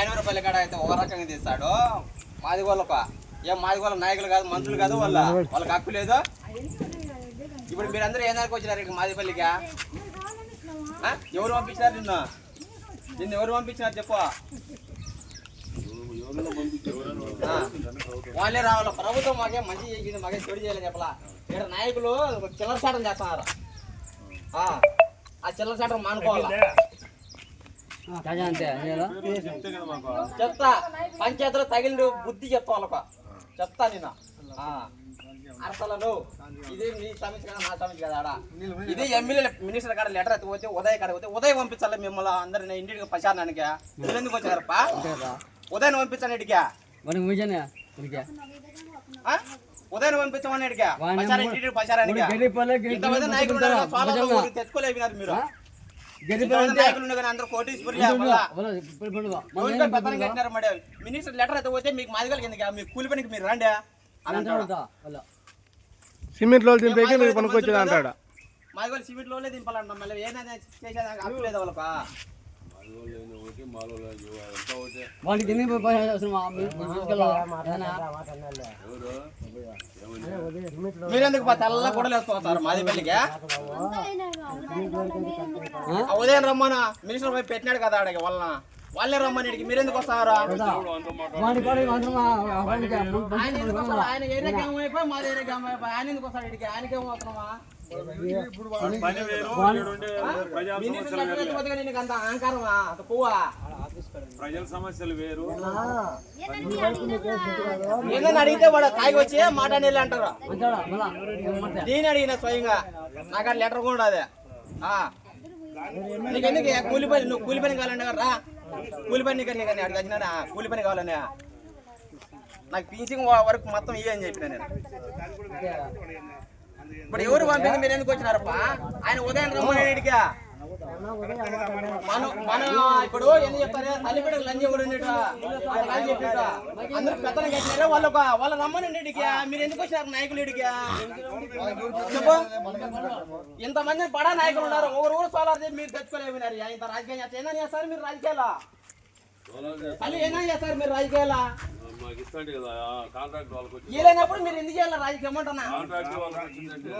నాయనవరపల్లి పల్లెకాడ అయితే ఓ రకంగా తీస్తాడు. మాదిగోళ్ళకు ఏం మాదిగోళ్ళ నాయకులు కాదు మంత్రులు కాదు వాళ్ళ వాళ్ళకి హక్కు లేదు. ఇప్పుడు మీరందరూ ఏ దానికి వచ్చినారు ఇక్కడ మాదిపల్లికి ఎవరు పంపించినారు నిన్ను? నిన్ను ఎవరు పంపించినారు చెప్పు. వాళ్ళే రావాలి? ప్రభుత్వం మాకే మంచి చేసింది మాకే చెడు చేయాలి చెప్పలా. ఇక్కడ నాయకులు చిల్లర చాటం చేస్తున్నారు. ఆ. చిల్లర చాటం మానుకోవాలా? చెప్తా. పంచాయతీలో తగిలిన బుద్ధి చెప్తా వాళ్ళకు. చెప్తా నేను ఆ. అరసలను ఇది మీ సమస్య కదా నా సమస్య కదా ఆడ. ఇది ఎమ్మెల్యే మినిస్టర్ కాడ లెటర్ ఎత్తి పోతే ఉదయ్ కాడ పోతే ఉదయ్ పంపించాలి మిమ్మల్ని అందరిని ఇంటికి ప్రచారానికి. మీరు ఎందుకు వచ్చారప్ప ఉదయం పంపించాను ఇడికా. ఉదయం పంపించమని ఇడికా. ఇంటికి ఇంతమంది నాయకులు ఊరికి తెచ్చుకోలేకపోయినారు మీరు. మినిస్టర్ లెటర్ అయితే పోతే మీకు మాదిగలకి ఎందుకు మీకు కూలి పనికి మీరు రండి. సిమెంట్లో దింపేకి మీరు పనుకొచ్చేది అంటాడు. మాదిగోలు సిమెంట్లోనే దింపాలంట మళ్ళీ ఏదైనా చేసేదానికి హక్కు వాడికి ఎన్ని అవసరం మీరెందుకు తెల్ల కూడా వేసుకోతారు మాది పెళ్ళికి ఉదయం రమ్మన? మినిస్టర్ పోయి పెట్టినాడు కదా ఆడికి వాళ్ళ వాళ్ళే రమ్మని ఇడికి. మీరెందుకు వస్తారు? వాడి కూడా అవసరం ఆయన ఎందుకు వస్తారు? ఆయన ఏరియా గ్రామం అయిపోయి మాది ఏరియా గ్రామం అయిపోయి ఆయన ఎందుకు వస్తాడు ఇడికి? ఆయనకేం ప్రజల సమస్యలు వేరు. ఏందని అడిగితే వాడు తాగి వచ్చి మాట నీళ్ళు అంటారు. దీని అడిగిన స్వయంగా. నాకు ఆ లెటర్ కూడా అదే ఆ. నీకు ఎందుకు కూలి పని నువ్వు కూలి పని కావాలంటే రా. కూలి పని నీకు నీకు అడిగి వచ్చినా కూలి పని కావాలని. నాకు పింఛింగ్ వరకు మొత్తం అని చెప్పిన నేను. ఇప్పుడు ఎవరు పంపింది? మీరు ఎందుకు వచ్చినారప్ప? ఆయన ఉదయం రమ్మని మనం మనం ఇప్పుడు ఎందుకు చెప్తారు? తల్లి బిడ్డకు లంచ్ కూడా లంచ్ చెప్పినట్టు అందరూ పెద్దలు కట్టినారు వాళ్ళ వాళ్ళ రమ్మని ఇడికి. మీరు ఎందుకు వచ్చినారు నాయకులు ఇడికి? చెప్పు. ఇంతమంది బడా నాయకులు ఉన్నారు. ఒకరు ఊరు సోలార్ చేసి మీరు తెచ్చుకోలేమినారు ఇంత రాజకీయం చేస్తే ఏందని చేస్తారు మీరు రాజకీయాల మళ్ళీ ఏందని చేస్తారు మీరు రాజకీయాల మాకు ఇస్తాండి కదా కాంట్రాక్ట్ వాళ్ళకి వచ్చి వీలైనప్పుడు మీరు ఎందుకు చేయాలి కాంట్రాక్ట్ వాళ్ళకి వచ్చిందంటే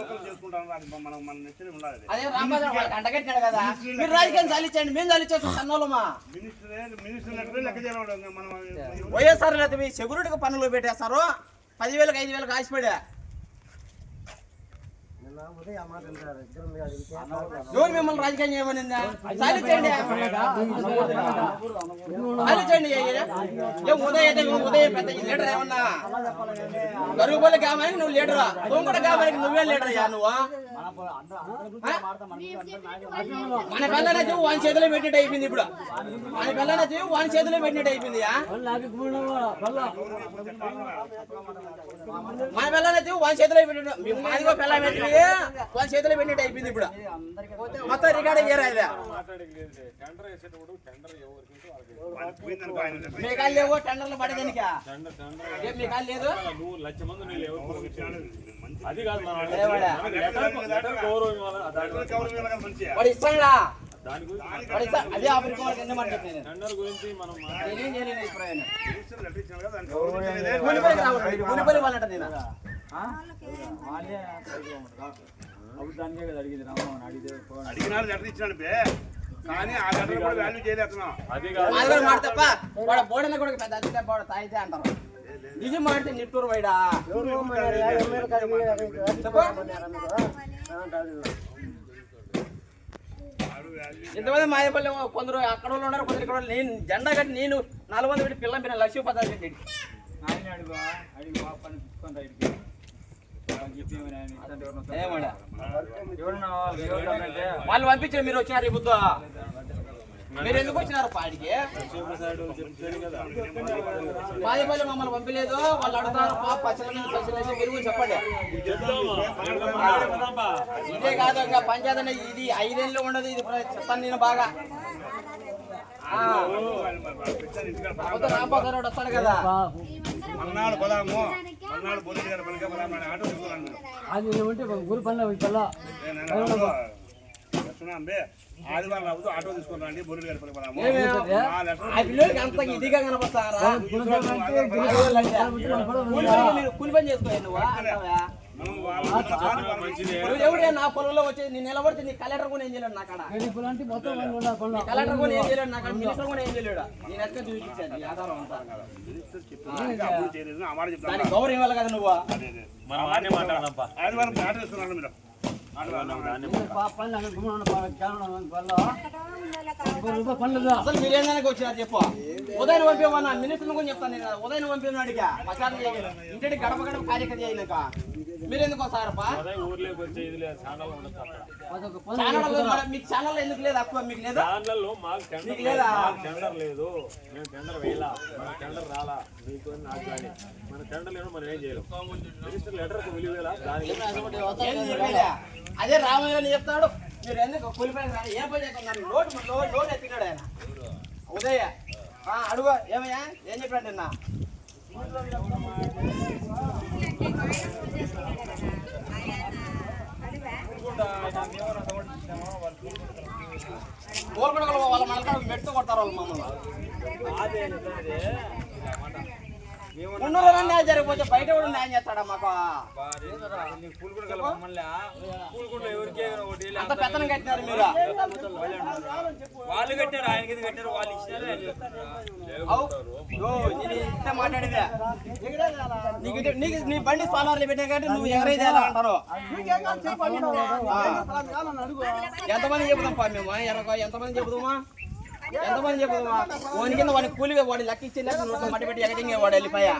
అదే వాళ్ళకి అంటగట్టాడు కదా. మీరు రాజకీయం చాలించండి మేము చాలించేస్తాం సన్నోళ్ళమా? వైఎస్ఆర్ లేకపోతే మీ సెక్యూరిటీకి పనులు పెట్టేస్తారు? పదివేలకు ఐదు వేలకు ఆశపడా. ఎవరు మిమ్మల్ని రాజకీయం చేయమనిందా? సాధించండి సాధించండి ఏ ఉదయం అయితే ఉదయం పెద్ద లీడర్ ఏమన్నా? గరుగుబోల గ్రామానికి నువ్వు లీడరా? తొంగడ గ్రామానికి నువ్వే లీడర్ అయ్యా నువ్వు మన పిల్లనే చెవు వాని చేతిలో పెట్టినట్టు అయిపోయింది ఇప్పుడు. మన పిల్లనే చెవు వాని చేతిలో పెట్టినట్టు అయిపోయింది మన పిల్లనే చెవు వాని చేతిలో పెట్టినట్టు. మాదిగో పిల్ల పెట్టి వాని చేతిలో పెట్టినట్టు అయిపోయింది ఇప్పుడు. మొత్తం రికార్డ్ అయ్యారా మీ కాళ్ళు లేవో టెండర్లు పడేదానికా మీ కాళ్ళు లేదు? నువ్వు లక్ష మంది నీళ్ళు ఎవరు అది కాదు వాడు ఇస్తాడా అదే ఆఫ్రికా నేను. టెండర్ గురించి మనం. నేనేం చేయలేను ఇప్పుడు ఆయన కూలిపల్లికి రావాలి కూలిపల్లి వాళ్ళంట నేను అడిగినారు లెటర్ ఇచ్చినాడు బే. కానీ ఆ లెటర్ కూడా వాల్యూ చేయలేస్తున్నాం అది కాదు. అది కూడా మాట తప్ప వాడు బోడన కూడా పెద్ద అతిథి వాడు తాగితే అంటారు. ఇది మాడితే నిట్టూరు వైడా చెప్పు. ఇంతమంది మాయపల్లి కొందరు అక్కడ వాళ్ళు ఉన్నారు కొందరు ఇక్కడ వాళ్ళు. నేను జెండా కట్టి నేను నాలుగు వందలు పెట్టి పిల్లం పిల్ల లక్ష్మీ పదాలు పెట్టి ఏమడా వాళ్ళు పంపించారు మీరు వచ్చినారు ఈ బుద్ధ. మీరు ఎందుకు వచ్చినారు పాడికి మాదిపల్లి మమ్మల్ని పంపలేదు వాళ్ళు అడుగుతారు పాప పచ్చలని మీరు కూడా చెప్పండి. ఇదే కాదు ఇంకా పంచాయతీ ఇది ఐదేళ్ళు ఉండదు ఇది చెప్తాను నేను బాగా. రాంబాబు గారు వస్తాడు కదా. మన్నాడు పోదాము మన్నాడు పోలీసు గారు పలికే పోదాము అని ఆటో తీసుకున్నాను అది ఉంటే గురి పనులు పిల్ల ఇస్తున్నాం బే ఆదివారం రావద్దు ఆటో తీసుకుని రండి బొరుడు గారి పని ఏమే? ఆ పిల్లలకి అంత ఇదిగా కనపడతారా కూలి పని మీరు- కూలి పని చేసుకోవాలి నువ్వు అంటావా? నువ్వు ఎవడే నా పొలంలో వచ్చి నేను నిలబడితే నీ కలెక్టర్ కూడా ఏం చేయలేడు కలెక్టర్ కూడా. ఏం చేయలేడు నా కాడ. మినిస్టర్ కూడా ఏం చేయలేడు? నేను ఎక్కడ చూపించాను ఆధారం అంతా. దానికి గౌరవం ఇవ్వాలి కదా నువ్వు. మనం అసలు మీరు ఏందానికి వచ్చినారు చెప్పు. ఉదయం పంపివన్నా మినిస్టర్ కూడా చెప్తాను నేను. ఉదయం పంపిన అడిగా. చేయాలి. ఇంటి గడప గడప కార్యక్రమం చేయలేక. మీరు ఎందుకు వస్తారప్పా లేదు మీకు ఛానల్ ఎందుకు లేదు అక్కువ మీకు లేదా? మాకు లేదు. లేదా? టెండర్ లేదు. మేము టెండర్ వేయాలా. మన టెండర్ రాలా. మీకు నాకు కానీ. మన టెండర్ లేని మనం ఏం చేయలేం. మినిస్టర్ లెటర్కి విలువేలా దానికి? అదే రామయ్య అని చెప్తాడు. మీరు ఎందుకు కూలిపోయిన ఏం పని చేస్తున్నారు లోటు లోటు లోటు ఎత్తినాడు ఆయన. ఉదయ. అడుగు. ఏమయ్యా? ఏం చెప్పాడు నిన్న? కోరుకుడు వాళ్ళు మనకు మెట్టు కొడతారు వాళ్ళు మమ్మల్ని. ఉన్నోళ్ళు న్యాయం జరిగిపోతే బయట కూడా న్యాయం చేస్తాడా మాకు? అంత పెత్తనం కట్టినారు మీరు. వాళ్ళు కట్టారు ఆయనకి ఎందుకు కట్టారు వాళ్ళు ఇచ్చినారు అవు. ఓ, నేను ఇంత మాట్లాడేదే నీకు ఇది- నీకు నీ బండి సోలార్లు పెట్టా కాబట్టి నువ్వు ఎగరైతే ఎలా అంటారు. ఎంతమంది చెబుదాంపా మేము ఎనక ఎంతమంది చెబుదామా? ఎంతమంది చెప్పు వాని కింద వాడిని కూలిగా వాడి లెక్క ఇచ్చే లెక్క నోట్లో మట్టి పెట్టి ఎగటింగే వాడు వెళ్ళిపోయా?